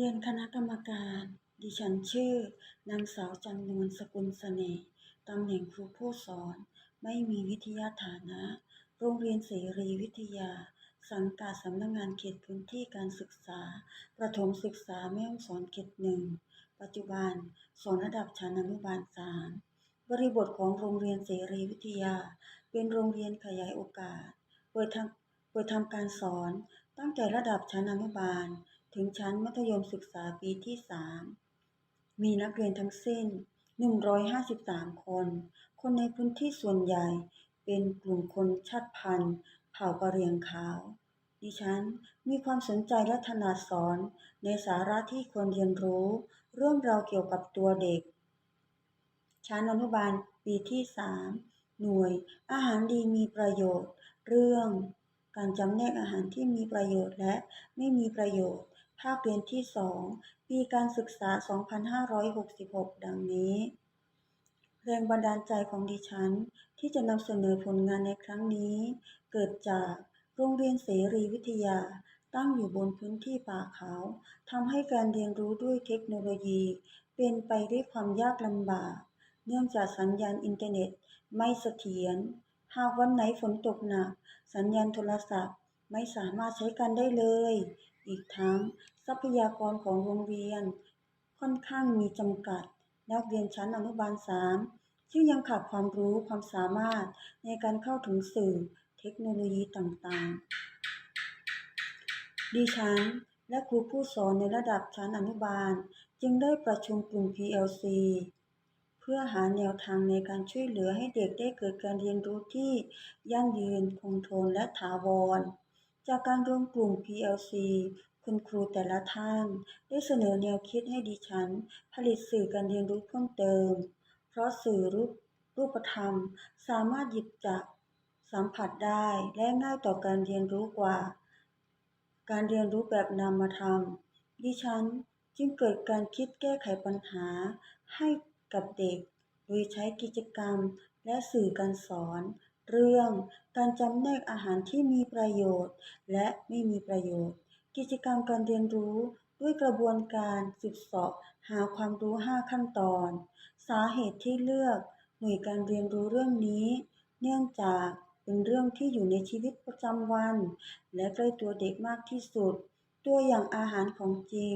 เรียนคณะกรรมการ ดิฉันชื่อ นางสาวจันนวลสกุลเสน่ห์ตำแหน่งครูผู้สอน ไม่มีวิทยาฐานะ โรงเรียนเสรีวิทยา สังกัดสำนักงานเขตพื้นที่การศึกษา ประถมศึกษาแม่ฮ่องสอนเขตหนึ่ง ปัจจุบัน สอนระดับชั้นอนุบาลสามบริบทของโรงเรียนเสรีวิทยา เป็นโรงเรียนขยายโอกาส เปิดทำเปิดทำการสอนตั้งแต่ระดับชั้นอนุบาล ถึงชั้นมัธยมศึกษาปีที่ 3 มีนักเรียนทั้งสิ้น 153 คน คนในพื้นที่ส่วนใหญ่เป็นกลุ่มคนชาติพันธุ์ เผ่ากะเหรี่ยงขาว ดิฉันมีความสนใจและถนัดสอนในสาระที่ควรเรียนรู้ เรื่องราวเกี่ยวกับตัวเด็ก ชั้นอนุบาลปีที่ 3 หน่วย อาหารดีมีประโยชน์ เรื่องการจำแนกอาหารที่มีประโยชน์และไม่มีประโยชน์ ภาคเรียนที่ 2 ปีการศึกษา 2566 ดังนี้ แรงบันดาลใจของดิฉัน ที่จะนำเสนอผลงานในครั้งนี้ เกิดจากโรงเรียนเสรีวิทยาตั้งอยู่บนพื้นที่ป่าเขาทำให้การเรียนรู้ด้วยเทคโนโลยี เป็นไปด้วยความยากลำบาก เนื่องจากสัญญาณอินเทอร์เน็ตไม่เสถียร หากวันไหนฝนตกหนัก สัญญาณโทรศัพท์ไม่สามารถใช้กันได้เลย อีกทั้งทรัพยากรของโรงเรียน ค่อนข้างมีจำกัด นักเรียนชั้นอนุบาล3ซึ่งยังขาดความรู้ความสามารถในการเข้าถึงสื่อเทคโนโลยีต่างๆ ดิฉันและครูผู้สอนในระดับชั้นอนุบาล จึงได้ประชุมกลุ่ม PLC เพื่อหาแนวทางในการช่วยเหลือให้เด็กได้เกิดการเรียนรู้ที่ยั่งยืนคงทนและถาวร จากการรวมกลุ่ม PLC คุณครูแต่ละท่าน ได้เสนอแนวคิดให้ดิฉัน ผลิตสื่อการเรียนรู้เพิ่มเติม เพราะสื่อรูปรูปธรรม สามารถหยิบจับสัมผัสได้และง่ายต่อการเรียนรู้กว่า การเรียนรู้แบบนามธรรม ดิฉันจึงเกิดการคิดแก้ไขปัญหาให้กับเด็ก โดยใช้กิจกรรมและสื่อการสอน เรื่องการจำแนกอาหารที่มีประโยชน์ และไม่มีประโยชน์ กิจกรรมการเรียนรู้ด้วยกระบวนการสืบสาะหาความรู้ 5 ขั้นตอน สาเหตุที่เลือกหน่วยการเรียนรู้เรื่องนี้ เนื่องจากเป็นเรื่องที่อยู่ในชีวิตประจำวัน และใกล้ตัวเด็กมากที่สุด ตัวอย่างอาหารของจริง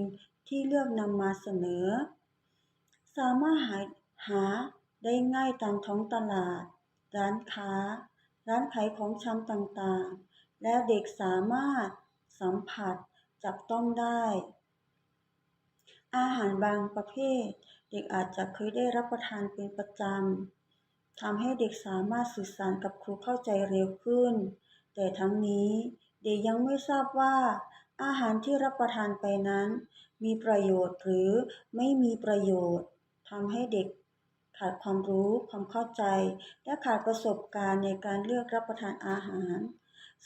ที่เลือกนำมาเสนอ สามารถหาหาได้ง่ายตามท้องตลาด ร้านค้า ร้านขายของชำต่างๆ และเด็กสามารถสัมผัสจับต้องได้ อาหารบางประเภท เด็กอาจจะเคยได้รับประทานเป็นประจำทำให้เด็กสามารถสื่อสารกับครูเข้าใจเร็วขึ้น แต่ทั้งนี้เด็กยังไม่ทราบว่า อาหารที่รับประทานไปนั้น มีประโยชน์หรือไม่มีประโยชน์ทำให้เด็ก ขาดความรู้ ความเข้าใจ และขาดประสบการณ์ในการเลือกรับประทานอาหาร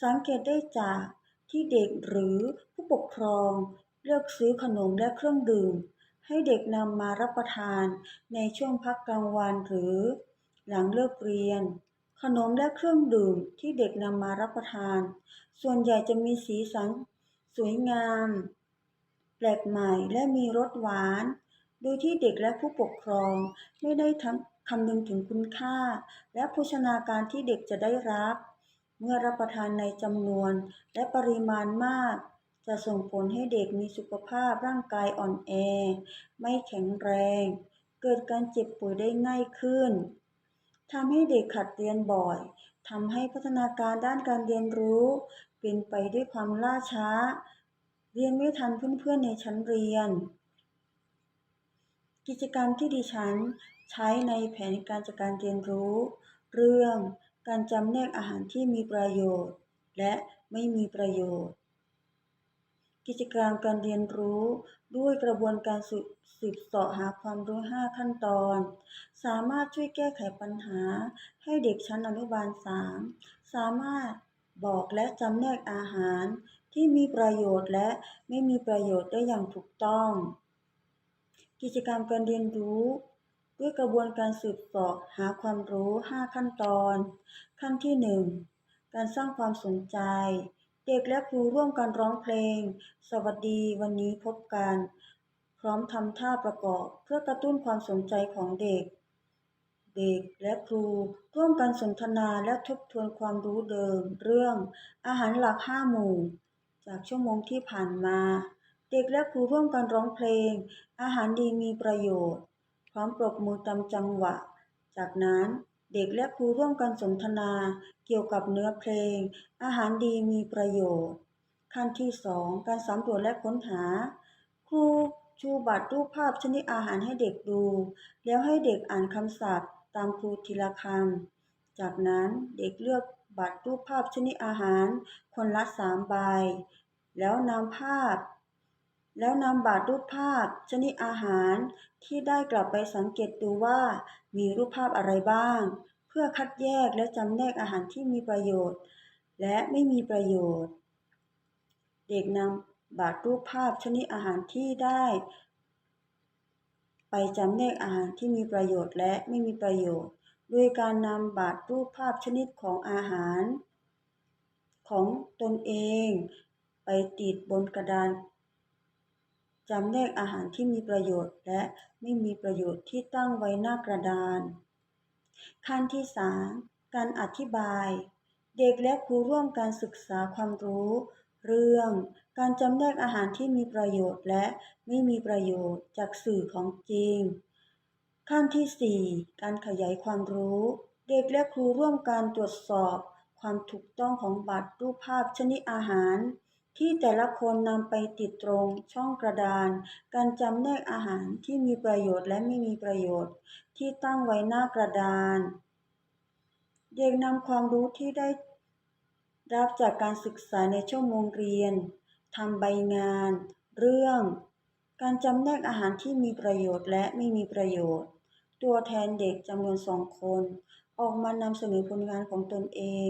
สังเกตได้จากที่เด็กหรือผู้ปกครอง เลือกซื้อขนมและเครื่องดื่ม ให้เด็กนำมารับประทานในช่วงพักกลางวันหรือ หลังเลิกเรียน ขนมและเครื่องดื่มที่เด็กนำมารับประทาน ส่วนใหญ่จะมีสีสันสวยงาม แปลกใหม่และมีรสหวาน โดยที่เด็กและผู้ปกครองไม่ได้ทั้งคำนึงถึงคุณค่า และโภชนาการที่เด็กจะได้รับ เมื่อรับประทานในจำนวนและปริมาณมาก จะส่งผลให้เด็กมีสุขภาพร่างกายอ่อนแอ ไม่แข็งแรง เกิดการเจ็บป่วยได้ง่ายขึ้นทำให้เด็กขัดเรียนบ่อยทำให้พัฒนาการด้านการเรียนรู้ เป็นไปด้วยความล่าช้า เรียนไม่ทันเพื่อนๆในชั้นเรียน กิจกรรมที่ดิฉันใช้ในแผนการจัดการเรียนรู้ เรื่องการจำแนกอาหารที่มีประโยชน์ และไม่มีประโยชน์ กิจกรรมการเรียนรู้ด้วยกระบวนการสืบสืบเสาะหาความรู้ 5 ขั้นตอน สามารถช่วยแก้ไขปัญหาให้เด็กชั้นอนุบาล 3 สามารถบอกและจำแนกอาหารที่มีประโยชน์และไม่มีประโยชน์ได้อย่างถูกต้อง กิจกรรมการเรียนรู้ ด้วยกระบวนการสืบสาะหาความรู้ 5 ขั้นตอน ขั้นที่ 1 การสร้างความสนใจ เด็กและครูร่วมกันร้องเพลง สวัสดีวันนี้พบกัน พร้อมทำท่าประกอบ เพื่อกระตุ้นความสนใจของเด็ก เด็กและครูร่วมกันสนทนาและทบทวนความรู้เดิม เรื่องอาหารหลักห้าหมู่ จากชั่วโมงที่ผ่านมา เด็กและครูร่วมกันร้องเพลง อาหารดีมีประโยชน์ พร้อมปรบมือตามจังหวะ จากนั้นเด็กและครูร่วมกันสนทนาเกี่ยวกับเนื้อเพลง อาหารดีมีประโยชน์ ขั้นที่สองการสำรวจและค้นหา ครูชูบัตรรูปภาพชนิดอาหารให้เด็กดู แล้วให้เด็กอ่านคำศัพท์ ตามครูทีละคำ จากนั้นเด็กเลือกบัตรรูปภาพชนิดอาหาร คนละสามใบ แล้วนำภาพ แล้วนำบัตรรูปภาพชนิดอาหารที่ได้กลับไปสังเกตดูว่ามีรูปภาพอะไรบ้าง เพื่อคัดแยกและจำแนกอาหารที่มีประโยชน์ และไม่มีประโยชน์ เด็กนำบัตรรูปภาพชนิดอาหารที่ได้ ไปจำแนกอาหารที่มีประโยชน์และไม่มีประโยชน์โดยการนำบัตรรูปภาพชนิดของอาหาร ของตนเอง ไปติดบนกระดาน จำแนกอาหารที่มีประโยชน์ และไม่มีประโยชน์ที่ตั้งไว้หน้ากระดาน ขั้นที่ 3 การอธิบาย เด็กและครูร่วมการศึกษาความรู้ เรื่องการจำแนกอาหารที่มีประโยชน์และไม่มีประโยชน์จากสื่อของจริง ขั้นที่ 4 การขยายความรู้ เด็กและครูร่วมการตรวจสอบ ความถูกต้องของบัตรรูปภาพชนิดอาหาร ที่แต่ละคนนำไปติดตรงช่องกระดาน การจำแนกอาหารที่มีประโยชน์และไม่มีประโยชน์ ที่ตั้งไว้หน้ากระดาน เด็กนำความรู้ที่ได้รับจากการศึกษาในชั่วโมงเรียนทำใบงาน เรื่อง การจำแนกอาหารที่มีประโยชน์และไม่มีประโยชน์ ตัวแทนเด็กจำนวนสองคน ออกมานำเสนอผลงานของตนเอง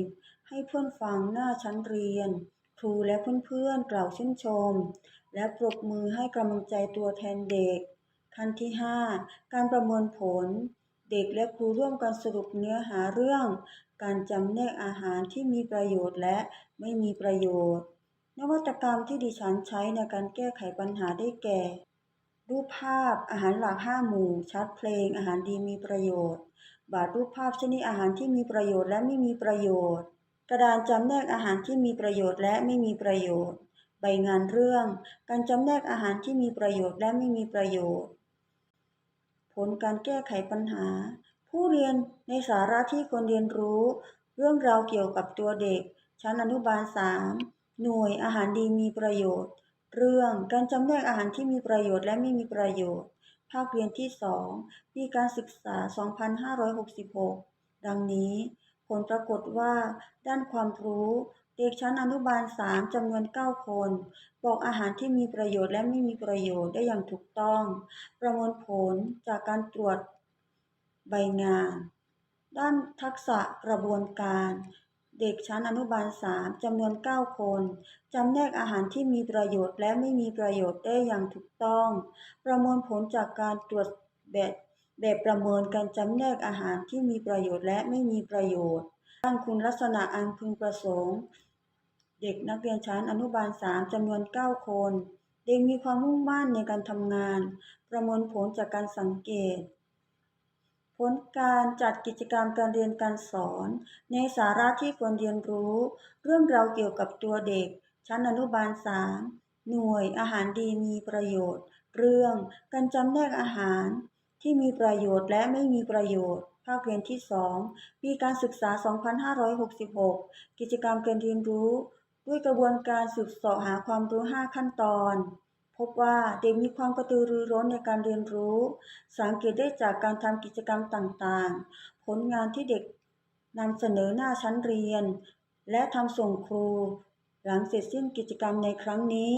ให้เพื่อนฟังหน้าชั้นเรียน ครูและเพื่อนๆกล่าวชื่นชม และปรบมือให้กำลังใจตัวแทนเด็ก ขั้นที่ 5 การประเมินผล เด็กและครูร่วมกันสรุปเนื้อหาเรื่อง การจำแนกอาหารที่มีประโยชน์และไม่มีประโยชน์ นวัตกรรมที่ดิฉันใช้ในการแก้ไขปัญหาได้แก่ รูปภาพอาหารหลักห้าหมู่ชัดเพลงอาหารดีมีประโยชน์ บาทรูปภาพชนิดอาหารที่มีประโยชน์และไม่มีประโยชน์ กระดานจำแนกอาหารที่มีประโยชน์และไม่มีประโยชน์ ใบงานเรื่อง การจำแนกอาหารที่มีประโยชน์และไม่มีประโยชน์ ผลการแก้ไขปัญหา ผู้เรียนในสาระที่ควรเรียนรู้ เรื่องราวเกี่ยวกับตัวเด็ก ชั้นอนุบาล 3 หน่วยอาหารดีมีประโยชน์ เรื่องการจำแนกอาหารที่มีประโยชน์และไม่มีประโยชน์ ภาคเรียนที่ 2 ปีการศึกษา 2566 ดังนี้ ผลปรากฏว่า ด้านความรู้ เด็กชั้นอนุบาล3จำนวน 9 คน บอกอาหารที่มีประโยชน์และไม่มีประโยชน์ได้อย่างถูกต้อง ประมวลผลจากการตรวจใบงาน ด้านทักษะกระบวนการเด็กชั้นอนุบาล 3 จำนวน 9 คน จำแนกอาหารที่มีประโยชน์และไม่มีประโยชน์ได้อย่างถูกต้อง ประมวลผลจากการตรวจแบบ แบบประเมินการจำแนกอาหารที่มีประโยชน์และไม่มีประโยชน์ด้านคุณลักษณะอันพึงประสงค์ เด็กนักเรียนชั้นอนุบาล 3จำนวน 9 คน เด็กมีความมุ่งมั่นในการทำงาน ประเมวลผลจากการสังเกต ผลการจัดกิจกรรมการเรียนการสอน ในสาระที่ควรเรียนรู้ เรื่องราวเกี่ยวกับตัวเด็ก ชั้นอนุบาล 3 หน่วยอาหารดีมีประโยชน์ เรื่องการจำแนกอาหาร ที่มีประโยชน์และไม่มีประโยชน์ ภาคเรียนที่ 2 ปีการศึกษา 2566 กิจกรรมการเรียนรู้ ด้วยกระบวนการสืบเสาะหาความรู้ 5 ขั้นตอน พบว่าเด็กมีความกระตือรือร้นในการเรียนรู้ สังเกตได้จากการทำกิจกรรมต่างๆ ผลงานที่เด็กนำเสนอหน้าชั้นเรียน และทำส่งครู หลังเสร็จสิ้นกิจกรรมในครั้งนี้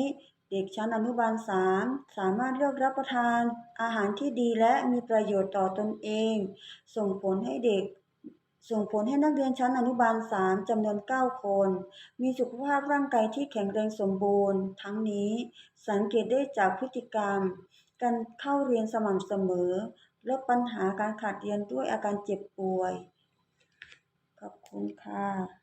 เด็กชั้นอนุบาล3สามารถเลือกรับประทานอาหารที่ดีและมีประโยชน์ต่อตนเอง ส่งผลให้เด็ก ส่งผลให้นักเรียนชั้นอนุบาล3จำนวน 9 คน มีสุขภาพร่างกายที่แข็งแรงสมบูรณ์ ทั้งนี้สังเกตได้จากพฤติกรรม การเข้าเรียนสม่ำเสมอลดปัญหาการขาดเรียนด้วยอาการเจ็บป่วย ขอบคุณค่ะ